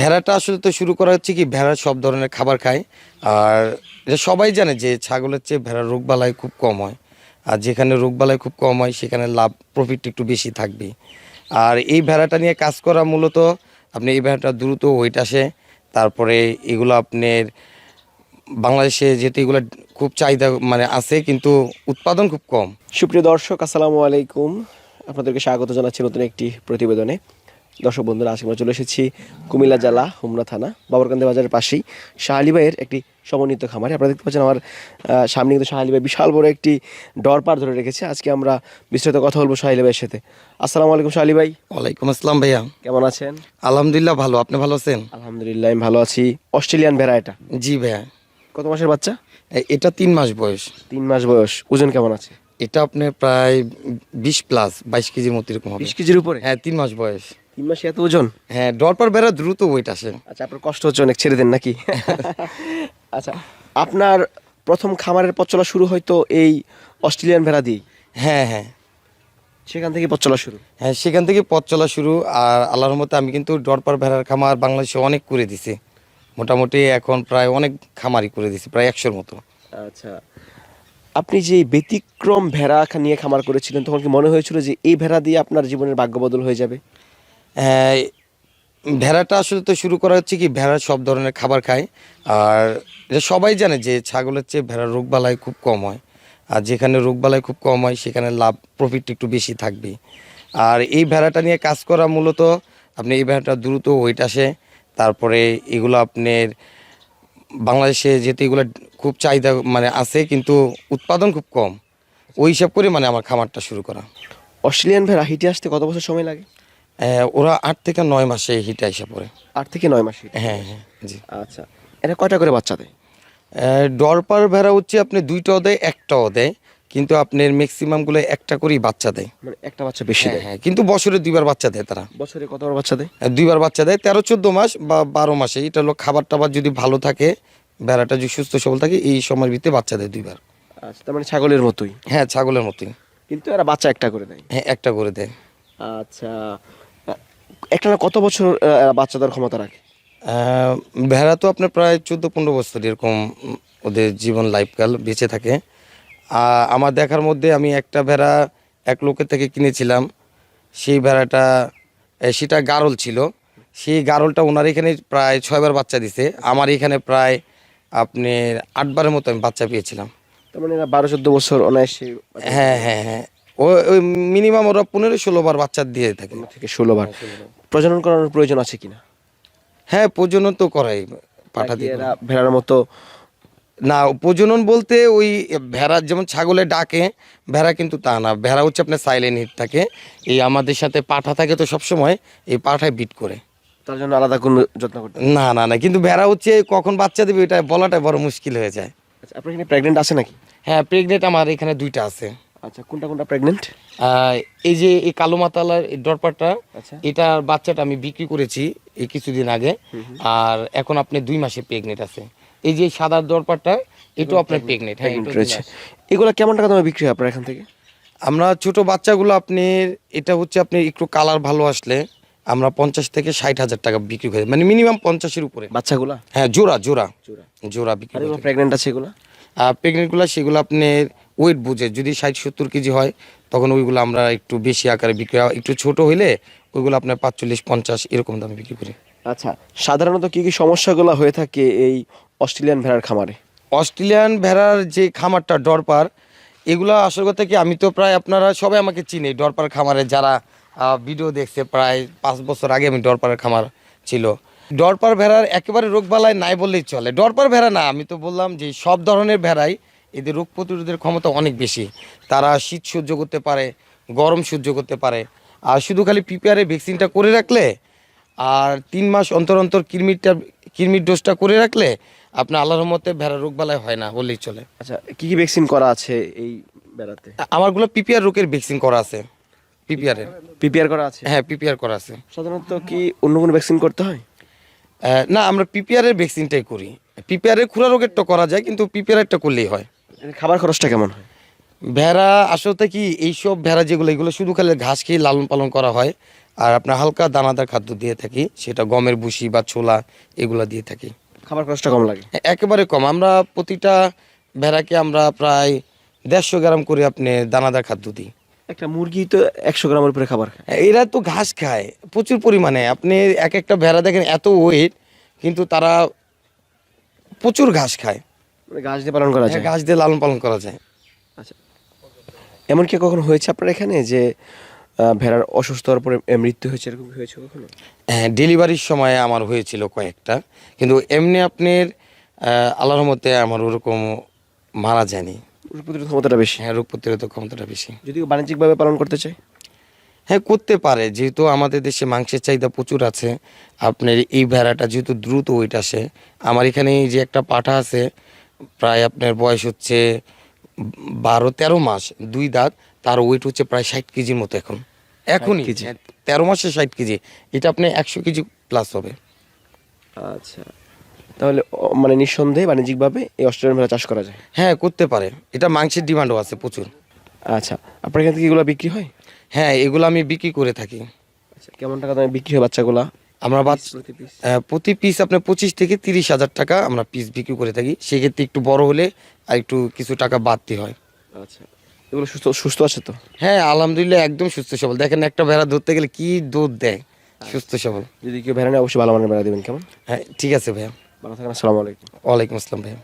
ভেড়াটা আসলে তো শুরু করা হচ্ছে কি, ভেড়া সব ধরনের খাবার খায়। আর সবাই জানে যে ছাগলের চেয়ে ভেড়ার রোগবালাই খুব কম হয়। আর যেখানে রোগবালাই খুব কম হয়, সেখানে লাভ প্রফিট একটু বেশি থাকবে আর এই ভেড়াটা নিয়ে কাজ করা মূলত, আপনি এই ভেড়াটা দ্রুত ওয়েট আসে। তারপরে এগুলো আপনার বাংলাদেশে যেহেতু এগুলো খুব চাহিদা মানে আছে, কিন্তু উৎপাদন খুব কম। সুপ্রিয় দর্শক, আসসালামু আলাইকুম। আপনাদেরকে স্বাগত জানাচ্ছি নতুন একটি প্রতিবেদনে। দর্শক বন্ধুরা আজকে আমরা চলে এসেছি কুমিল্লা জেলা হুমনা থানা বাবরকান্দি বাজারের পাশেই শাহ আলী ভাইয়ের একটি সমন্বিত খামারে। আপনারা দেখতে পাচ্ছেন আমার সামনে কিন্তু শাহ আলী ভাই বিশাল বড় একটি ডরপার ধরে রেখেছে। আজকে আমরা বিস্তারিত কথা বলব শাহ আলী ভাইয়ের সাথে। আসসালামু আলাইকুম শাহ আলী ভাই। ওয়ালাইকুম আসসালাম ভাইয়া। কেমন আছেন? আলহামদুলিল্লাহ ভালো আপনি ভালো আছেন? আলহামদুলিল্লাহ আমি ভালো আছি। অস্ট্রেলিয়ান ভেড়া এটা? জি ভাইয়া। কত মাসের বাচ্চা? এটা তিন মাস বয়স। তিন মাস বয়স। ওজন কেমন আছে? এটা আপনার প্রায় বিশ প্লাস বাইশ কেজির মতো এরকম হবে। বিশ কেজির উপরে? হ্যাঁ তিন মাস বয়স। তিন মাসে এত ওজন? হ্যাঁ ডরপার বেড়া দ্রুত ওয়েট আসে। আচ্ছা আপনার কষ্ট হচ্ছে অনেক ছেড়ে দেন নাকি? আচ্ছা আপনার প্রথম খামারের পথ চলা শুরু হয়তো এই অস্ট্রেলিয়ান ভেড়া দিয়ে হ্যাঁ হ্যাঁ। সেখান থেকে পথ চলা শুরু? হ্যাঁ সেখান থেকে পথ চলা শুরু। আর আল্লাহর মতে আমি কিন্তু ডরপার ভেড়ার খামার বাংলাদেশে অনেক করে দিছি। মোটামুটি এখন প্রায় অনেক খামারই করে দিছি প্রায় একশোর মতো। আচ্ছা আপনি যে ব্যতিক্রম ভেড়া নিয়ে খামার করেছিলেন তখন কি মনে হয়েছিল যে এই ভেড়া দিয়ে আপনার জীবনের ভাগ্য বদল হয়ে যাবে? ভেড়াটা আসলে তো শুরু করা হচ্ছে কি, ভেড়া সব ধরনের খাবার খায়। আর সবাই জানে যে ছাগলের চেয়ে ভেড়ার রোগবালাই খুব কম হয়। আর যেখানে রোগবালাই খুব কম হয়, সেখানে লাভ প্রফিট একটু বেশি থাকবে আর এই ভেড়াটা নিয়ে কাজ করা মূলত, আপনি এই ভেড়াটা দ্রুত ওয়েট আসে। তারপরে এগুলো আপনার বাংলাদেশে যেহেতু এগুলো খুব চাহিদা মানে আছে, কিন্তু উৎপাদন খুব কম। ওই হিসাব করে মানে আমার খামারটা শুরু করা। অস্ট্রেলিয়ান ভেড়া, হিটে আসতে কত বছর সময় লাগে? ওরা আট থেকে নয় মাসে হিটে আসা পড়ে। আট থেকে নয় মাসে হ্যাঁ হ্যাঁ জি। আচ্ছা। এটা কয়টা করে বাচ্চা দেয়? ডরপার ভেড়া হচ্ছে আপনি দুইটাও দেয় একটাও দেয়। কিন্তু আপনার ম্যাক্সিমামগুলো একটা করেই বাচ্চা দেয়। মানে একটা বাচ্চা বেশি হ্যাঁ দেয়? হ্যাঁ কিন্তু বছরে দুইবার বাচ্চা দেয় তারা। বছরে কতবার বাচ্চা দেয়? দুইবার বাচ্চা দেয় তেরো চোদ্দ মাস বা বারো মাসে। এটা হলো খাবার টাবার যদি ভালো থাকে ভেড়াটা যদি সুস্থ সবল থাকে এই সময়ের ভিতরে বাচ্চা দেয় দুইবার। আচ্ছা তার মানে ছাগলের মতোই? হ্যাঁ ছাগলের মতোই। কিন্তু এরা বাচ্চা একটা করে দেয়? হ্যাঁ একটা করে দেয়। আচ্ছা। একটা কত বছর বাচ্চাদের ক্ষমতা রাখে? ভেড়া তো আপনার প্রায় চোদ্দ পনেরো বছর এরকম ওদের জীবন লাইফকাল বেঁচে থাকে। আর আমার দেখার মধ্যে আমি একটা ভেড়া এক লোকের থেকে কিনেছিলাম। সেই ভেড়াটা সেটা গারল ছিল। সেই গারলটা ওনার এখানে প্রায় ছয়বার বাচ্চা দিছে। আমার এখানে প্রায় আপনি আটবারের মতো আমি বাচ্চা পেয়েছিলাম। তার মানে বারো চোদ্দ বছর অনায়াসে হ্যাঁ হ্যাঁ হ্যাঁ। ও ওই মিনিমাম ওরা পনেরো ষোলো বার বাচ্চা দিয়ে থাকে। পনেরো থেকে ষোলো বার। প্রজনন করানোর প্রয়োজন আছে কিনা? হ্যাঁ প্রজনন তো করাই পাঠা দিয়ে এরা ভেড়ার মতো না প্রজনন বলতে ওই ভেড়া যেমন ছাগলে ডাকে ভেড়া কিন্তু তা না। ভেড়া হচ্ছে আপনার সাইলেন্ট হিট থাকে। এই আমাদের সাথে পাঠা থাকে তো সবসময় এই পাঠায় বিট করে। তার জন্য আলাদা কোনো যত্ন করতে না? না না কিন্তু ভেড়া হচ্ছে কখন বাচ্চা দেবে এটা বলাটা বড় মুশকিল হয়ে যায়। আচ্ছা আপনার এখানে প্রেগনেন্ট আছে নাকি? হ্যাঁ প্রেগনেন্ট আমার এখানে দুইটা আছে। আচ্ছা কোনটা কোনটা প্রেগনেন্ট এই যে এই কালো মাতালার এই ডরপারটা আচ্ছা। এটার বাচ্চাটা আমি বিক্রি করেছি এই কিছুদিন আগে। আর এখন আপনি দুই মাসে প্রেগনেন্ট আছে। এই যে সাদা দরপারটা এটাও আপনার প্রেগনেন্ট হ্যাঁ রয়েছে। এগুলো কেমন টাকা দামে বিক্রি হয় আপনার এখান থেকে? আমরা ছোট বাচ্চাগুলো আপনি এটা হচ্ছে আপনি একটু কালার ভালো আসলে আমরা পঞ্চাশ থেকে ষাট হাজার টাকা বিক্রি করি। মানে মিনিমাম পঞ্চাশের উপরে। বাচ্চাগুলা? হ্যাঁ জোড়া জোড়া। জোড়া। বিক্রি প্রেগনেন্ট আছে এগুলো? আর প্রেগনেন্টগুলো সেগুলো আপনি ওয়েট বুঝে। যদি ষাট সত্তর কেজি হয় তখন ওইগুলো আমরা একটু বেশি আকারে বিক্রি হয়। একটু ছোট হইলে ওইগুলো আপনার পাঁচচল্লিশ পঞ্চাশ এরকম দামে বিক্রি করি। আচ্ছা সাধারণত কি কি সমস্যাগুলো হয়ে থাকে এই অস্ট্রেলিয়ান ভেড়ার খামারে? অস্ট্রেলিয়ান ভেড়ার যে খামারটা ডরপার এগুলো আসল কথা কি আমি তো প্রায় আপনারা সবাই আমাকে চিনি ডরপার খামারে যারা ভিডিও দেখছে প্রায় পাঁচ বছর আগে আমি ডরপারের খামার ছিল। ডরপার ভেড়ার একেবারে রোগবালায় নাই বললেই চলে। ডরপার ভেড়া না আমি তো বললাম যে সব ধরনের ভেড়াই এদের রোগ প্রতিরোধের ক্ষমতা অনেক বেশি। তারা শীত সহ্য করতে পারে গরম সহ্য করতে পারে। আর শুধু খালি পিপিআরে ভ্যাকসিনটা করে রাখলে আর তিন মাস অন্তর অন্তর কৃমিরটা কৃমির ডোজটা করে রাখলে আপনার আল্লাহর রহমতে ভেড়া রোগবালায় হয় না বললেই চলে। আচ্ছা কি কি ভ্যাকসিন করা আছে এই বেড়াতে আমারগুলো পিপিআর রোগের ভ্যাকসিন করা আছে পিপিআর এর পিপিআর করা আছে? হ্যাঁ পিপিআর করা আছে। সাধারণত কি অন্য কোনো ভ্যাকসিন করতে হয়? না আমরা পিপিআর এর ভ্যাকসিনটাই করি। পিপিআর এর খুরা রোগেরটা করা যায় কিন্তু পিপিআর এরটা করলেই হয়। খাবার খরচটা কেমন হয়? ভেড়া আসলে কি এইসব ভেড়া যেগুলো এগুলো শুধু খালি ঘাস খেয়ে লালন পালন করা হয় আর আপনার হালকা দানাদার খাদ্য দিয়ে থাকি সেটা গমের ভুসি বা ছোলা এগুলা দিয়ে থাকি। খাবার খরচটা কম লাগে? একেবারে কম। আমরা প্রতিটা ভেড়াকে আমরা প্রায় দেড়শো গ্রাম করে আপনি দানাদার খাদ্য দিই। একটা মুরগি তো একশো গ্রামের উপরে খাবার খায়। এরা তো ঘাস খায় প্রচুর পরিমাণে। আপনি এক একটা ভেড়া দেখেন এত ওয়েট কিন্তু তারা প্রচুর ঘাস খায়। মানে ঘাস দিয়ে পালন করা যায়? গাছ দিয়ে লালন পালন করা যায়। আচ্ছা। এমন কি কখনো হয়েছে আপনার এখানে যে ভেড়ার অসুস্থ হওয়ার পরে মৃত্যু হয়েছে এরকম হয়েছে কখনো? হ্যাঁ ডেলিভারির সময় আমার হয়েছিল কয়েকটা। কিন্তু এমনি আপনার আল্লাহর মতে আমার ওরকম মারা যায়নি। রোগ প্রতিরোধ ক্ষমতাটা বেশি? হ্যাঁ রোগ প্রতিরোধক ক্ষমতাটা বেশি। যদি বাণিজ্যিকভাবে পালন করতে চাই হ্যাঁ করতে পারে। যেহেতু আমাদের দেশে মাংসের চাহিদা প্রচুর আছে আপনার এই ভেড়াটা যেহেতু দ্রুত ওইটা আসে আমার এখানে এই যে একটা পাঠা আছে প্রায় আপনার বয়স হচ্ছে বারো তেরো মাস দুই দাঁত তার ওয়েট হচ্ছে প্রায় ষাট কেজির মতো এখন। এখনই? তেরো মাসে ষাট কেজি। এটা আপনি একশো কেজি প্লাস হবে। আচ্ছা। তাহলে মানে নিঃসন্দেহে বাণিজ্যিকভাবে এই অস্ট্রেলিয়ান ভেড়া চাষ করা যায়? হ্যাঁ করতে পারে। এটা মাংসের ডিমান্ডও আছে প্রচুর। আচ্ছা। আপনার এখান থেকে এগুলো বিক্রি হয়? হ্যাঁ এগুলো আমি বিক্রি করে থাকি। আচ্ছা কেমন টাকা দামে বিক্রি হয় বাচ্চাগুলা? আমরা বাদ প্রতি পিস প্রতি পিস আপনার পঁচিশ থেকে তিরিশ হাজার টাকা আমরা পিস বিক্রি করে থাকি। সেক্ষেত্রে একটু বড় হলে আর একটু কিছু টাকা বাড়তি হয়। আচ্ছা। এগুলো সুস্থ সুস্থ আছে তো? হ্যাঁ আলহামদুলিল্লাহ একদম সুস্থ সবল। দেখেন একটা ভেড়া ধরতে গেলে কি দুধ দেয়? সুস্থ সবল। যদি কেউ ভেড়া নেয় অবশ্যই ভালো মানের ভেড়া দেবেন কেমন? হ্যাঁ ঠিক আছে ভাইয়া। ভালো থাকেন আসসালামু আলাইকুম। ওয়ালাইকুম আসসালাম ভাইয়া।